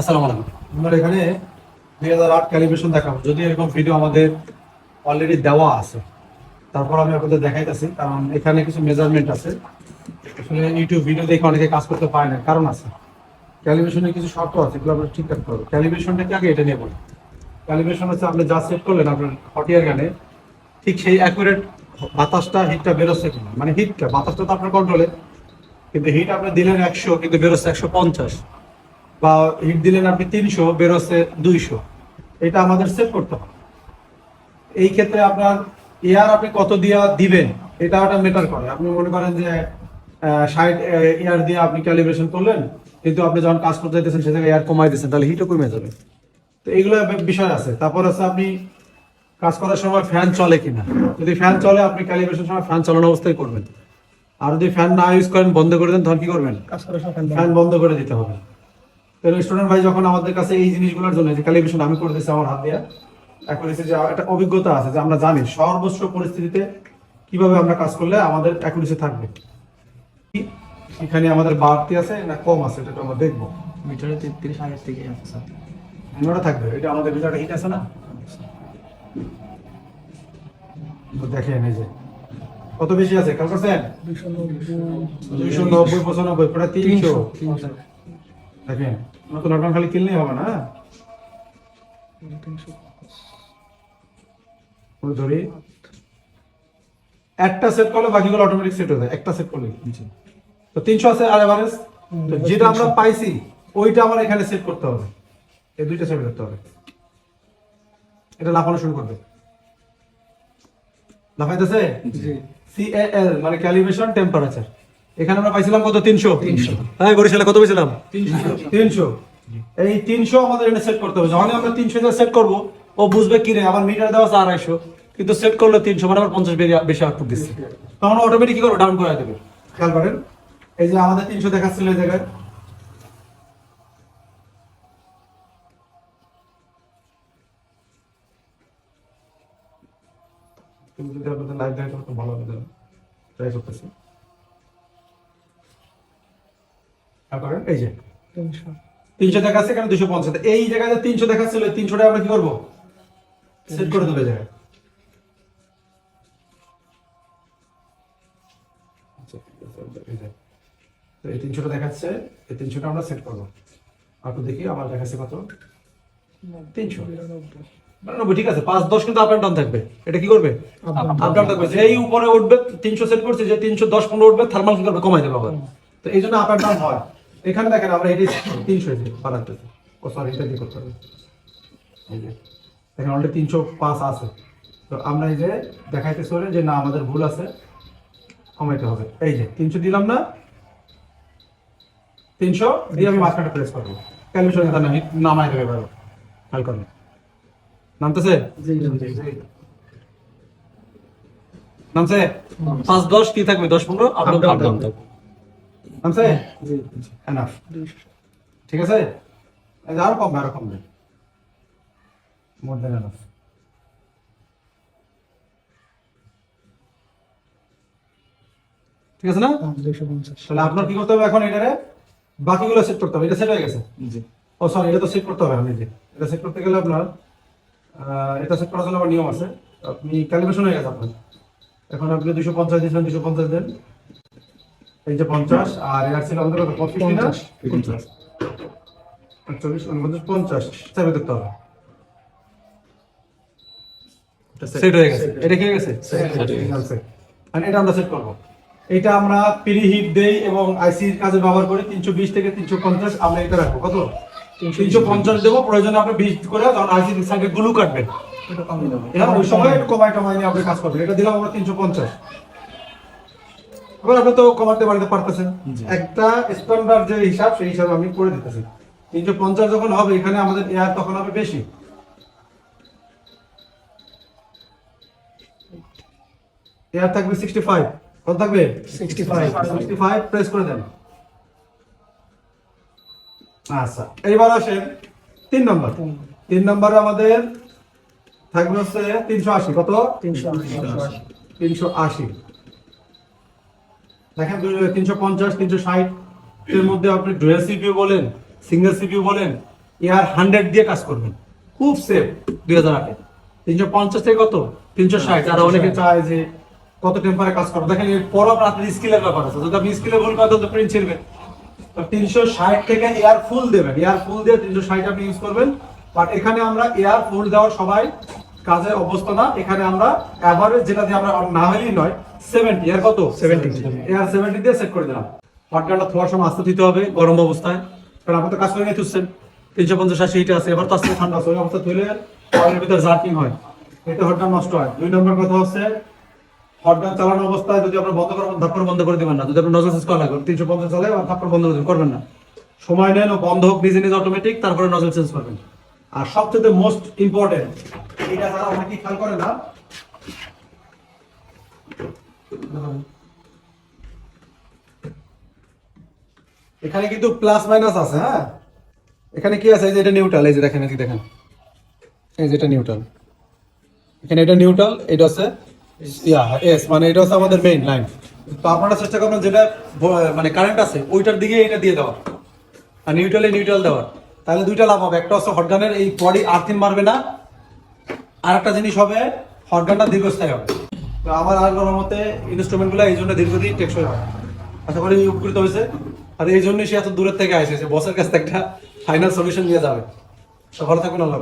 আসসালামু আলাইকুম। আমরা এখানে দুই হাজার আট ক্যালিব্রেশন দেখাবো। যদি এরকম ভিডিও আমাদের অলরেডি দেওয়া আছে, তারপর আমি আপনাদের দেখাইতেছি, কারণ এখানে কিছু মেজারমেন্ট আছে। আসলে ইউটিউব ভিডিও দেখে অনেকে কাজ করতে পারে না, কারণ আছে। ক্যালিব্রেশনের কিছু শর্ত আছে, এগুলো আমরা ঠিক রাখতে হবে। ক্যালিব্রেশনটা কি আগে এটা নিয়ে বলি ক্যালিব্রেশন হচ্ছে আপনি যা সেট করলেন আপনার হট ইয়ার গানে ঠিক সেই অ্যাকুরেট বাতাসটা হিটটা বেরোচ্ছে কিনা। মানে হিটটা বাতাসটা তো আপনার কন্ট্রোলে কিন্তু হিট আপনি দিলেন একশো, কিন্তু বেরোচ্ছে একশো পঞ্চাশ। বা হিট দিলেন আপনি তিনশো বেরোচ্ছে দুইশো। এটা আমাদের সেট করতে হবে। এই ক্ষেত্রে আপনার এয়ার আপনি কত দিয়া দিবেন এটা ওটা মেটার করে। আপনি মনে করেন যে ষাট এয়ার দিয়ে আপনি ক্যালিব্রেশন করলেন কিন্তু আপনি যখন কাজ করতে যেতেছেন সে জায়গায় এয়ার কমাই দিচ্ছেন তাহলে হিটও কমে যাবে। তো এইগুলো বিষয় আছে। তারপর আছে আপনি কাজ করার সময় ফ্যান চলে কিনা। যদি ফ্যান চলে আপনি ক্যালিব্রেশন সময় ফ্যান চালানো অবস্থায় করবেন। আর যদি ফ্যান না ইউজ করেন বন্ধ করে দেন তখন কি করবেন? কাজ করার সময় ফ্যান বন্ধ করে দিতে হবে। তো স্টুডেন্ট ভাই যখন আমাদের কাছে এই জিনিসগুলোর জন্য যে ক্যালিব্রেশন আমি করে দিচ্ছি আমার হাত দিয়ে এখন এসে যে একটা অভিজ্ঞতা আছে যে আমরা জানি সর্বস্ব পরিস্থিতিতে কীভাবে আমরা কাজ করলে আমাদের অ্যাকুরেসি থাকবে। এখানে আমাদের বাড়তি আছে না কম আছে এটা আমরা দেখব। মিটারে তেত্রিশ আগের থেকে আছে স্যার। ওটা থাকবে এটা আমাদের ভিতরে হিট আছে না? দেখেন এই যে কত বেশি আছে? খেয়াল করছেন? দুশো নব্বই। দুইশো নব্বই পঁচানব্বই প্রায় তিনশো। দেখেন নতুন অর্গান খালি কিনলেই হবে না। ধরি। একটা সেট করলে বাকিগুলো অটোমেটিক সেট হয়ে যায়। একটা সেট করলে। তো তিনশো আছে আর এভারেজ যেটা আমরা পাইছি ওইটা আমার এখানে সেট করতে হবে। এই দুইটা সেট করতে হবে। এটা লাফানো শুরু করবে। লাফাইতেছে? সিএএল মানে ক্যালিব্রেশন টেম্পারেচার এখানে আমরা পাইছিলাম কত? তিনশো। হ্যাঁ বরিশালে কত পেয়েছিলাম তিনশো। এই তিনশো আমাদের এখানে সেট করতে হবে। যখনই আমরা তিনশো সেট করব ও বুঝবে কি রে আমার মিটার দেওয়া আছে আড়াইশো। কিন্তু সেট করলে তিনশো মানে আবার পঞ্চাশ বেশি আউটপুট দিচ্ছে। তখন অটোমেটিক কি করবে? ডাউন করে দেবে। খেয়াল করেন। এই যে আমাদের তিনশো দেখাচ্ছিল এই জায়গায়। যদি আপনাদের লাইভ দেখাতে ভালো হবে ট্রাই করতেছি। করেন এই যে। তিনশো। দেখাচ্ছে এখানে দুশো পঞ্চাশ। এই জায়গায় যে তিনশো দেখাচ্ছিল তিনশোটা আমরা কি করব? সেট করে দেবে জায়গায়। আচ্ছা, এই তো এই তিনশোটা দেখাচ্ছে এই তিনশোটা আমরা সেট করব। আপনি দেখি আমার দেখাচ্ছে কত? তিনশো। নিরানব্বই ঠিক আছে পাঁচ দশ কিন্তু আপ অ্যান্ড ডাউন থাকবে। এটা কি করবে? আপ ডাউন থাকবে। যেই উপরে উঠবে তিনশো সেট করছে যে তিনশো দশ পনেরো উঠবে থার্মাল কি করবে কমাই দেবে আবার। তো এই জন্য আপ অ্যান্ড ডাউন হয়। এখানে দেখেন আমরা এটি তিনশো এটি বানাতেছি। ও সরি এটা দিয়ে করতে হবে। এই দেখেন অলরেডি তিনশো পাঁচ আছে। তো আমরা এই যে দেখাইতে চলে যে না আমাদের ভুল আছে কমাইতে হবে। এই যে তিনশো দিলাম না। তিনশো দিয়ে আমি মাঝখানে প্রেস করব। ক্যালকুলেশন কথা নামি নামাই দেবে এবার খেয়াল নামতেছে? নামছে? পাঁচ দশ কি থাকবে? দশ পনেরো? আপ জি এনাফ ঠিক আছে? আরও কমবে আরও কমবে মোর দেন এনাফ ঠিক আছে না? তাহলে আপনার কি করতে হবে এখন এটারে? বাকিগুলো সেট করতে হবে। এটা সেট হয়ে গেছে? জি। ও সরি এটা তো সেট করতে হবে আমি যে। এটা সেট করতে গেলে আপনার আহ, এটা সেট করার জন্য আবার নিয়ম আছে। আপনি ক্যালিব্রেশন হয়ে গেছে আপনার। এখন আপনি দুশো পঞ্চাশ দিয়েছিলেন দুশো পঞ্চাশ দেন। এই যে পঞ্চাশ আর এর ছিল আমাদের কত? পঞ্চাশ। পঞ্চাশ। চল্লিশ উনপঞ্চাশ পঞ্চাশ। চাইবে দেখতে হবে। সেট হয়ে গেছে। এটা কি হয়ে গেছে? আর এটা আমরা সেট করব। এটা আমরা প্রি হিট দেই এবং আইসির কাজে ব্যবহার করি। তিনশো বিশ থেকে তিনশো পঞ্চাশ আমরা এটা রাখব। কত? তিনশো পঞ্চাশ দেবো। প্রয়োজনে আপনি বিশ করে তখন আইসির সাইডে গুলু কাটবেন। এটা কমিয়ে ওই সময় একটু নিয়ে আপনি কাজ করবেন। এটা দিলাম আমরা তিনশো পঞ্চাশ। এবার আপনি তো কমাতে বাড়িতে পারতেছেন। একটা স্ট্যান্ডার্ড যে হিসাব সেই হিসাবে আমি করে দিতেছি। তিনশো পঞ্চাশ যখন হবে এখানে আমাদের এয়ার তখন হবে বেশি। এয়ার থাকবে সিক্সটি ফাইভ কত থাকবে? 65 সিক্সটি ফাইভ প্রেস করে দেন। আচ্ছা এইবার আসেন তিন নম্বর। তিন নম্বরে আমাদের থাকবে হচ্ছে তিনশো আশি। কত? তিনশো আশি। তিনশো আশি। দেখেন তিনশো পঞ্চাশ তিনশো ষাট এর মধ্যে আপনি ডুয়েল সিপিউ বলেন সিঙ্গেল সিপিউ বলেন এয়ার হান্ড্রেড দিয়ে কাজ করবেন। খুব সেফ দুই হাজার আটে। তিনশো পঞ্চাশ থেকে কত? তিনশো ষাট। আর অনেকে চায় যে কত টেম্পারে কাজ করো দেখেন পর আপনার স্কিলের ব্যাপার আছে। যদি আপনি স্কিলে ভুল করেন তো প্রিন্ট ছিড়বে। তিনশো ষাট থেকে এয়ার ফুল দেবেন। এয়ার ফুল দিয়ে তিনশো ষাট আপনি ইউজ করবেন। বাট এখানে আমরা এয়ার ফুল দেওয়ার সবাই কাজে অবস্থা না এখানে আমরা অ্যাভারেজ যেটা দিয়ে আমরা না হলেই নয় সেভেন্টি এয়ার কত? 70 এয়ার সেভেন্টি দিয়ে সেট করে দিলাম। হটগানটা থোয়ার সময় আস্তে দিতে হবে গরম অবস্থায়। কারণ আপনি তো কাজ করে নিয়ে তুলছেন তিনশো পঞ্চাশ আশি হিটে আছে এবার তো আস্তে ঠান্ডা আছে ওই অবস্থা তুলে অয়েলের ভিতরে জার্কিং হয়। এতে হটগান নষ্ট হয়। দুই নম্বর কথা হচ্ছে হটগান চালানো অবস্থায় যদি আপনার বন্ধ করেন ধাপ্পর বন্ধ করে দিবেন না যদি আপনি নজর চেঞ্জ করা লাগবে তিনশো পঞ্চাশ চলে ধাপ্পর বন্ধ করে করবেন না। সময় নেন ও বন্ধ হোক নিজে নিজে অটোমেটিক তারপরে নজর চেঞ্জ করবেন। আর সবচেয়ে মোস্ট ইম্পর্টেন্ট এটা খেয়াল করে না। এখানে কিন্তু প্লাস মাইনাস আছে হ্যাঁ? এখানে কি আছে? এটা নিউট্রাল এই যে দেখেন, এই দেখেন। এই যে এটা নিউট্রাল এখানে এটা নিউট্রাল এটা হচ্ছে এস মানে এটা হচ্ছে আমাদের মেইন লাইন তো আপনারা চেষ্টা করবেন যেটা মানে কারেন্ট আছে, ওইটার দিকে এটা দিয়ে দেওয়া আর নিউট্রালে নিউট্রাল দেওয়া তাহলে দুইটা লাভ হবে। একটা হচ্ছে হটগানের এই বডি আর্থিন মারবে না। আর একটা জিনিস হবে হটগানটা দীর্ঘস্থায়ী হবে। তো আমার আর মতে ইনস্ট্রুমেন্টগুলো এই জন্য দীর্ঘদিন টেকসই হয়। আশা করি উপকৃত হয়েছে। আর এই জন্যই সে এত দূরের থেকে আসে বসের কাছ থেকে একটা ফাইনাল সলিউশন নিয়ে যাবে। তো ভালো থাকুন আল্লাহ।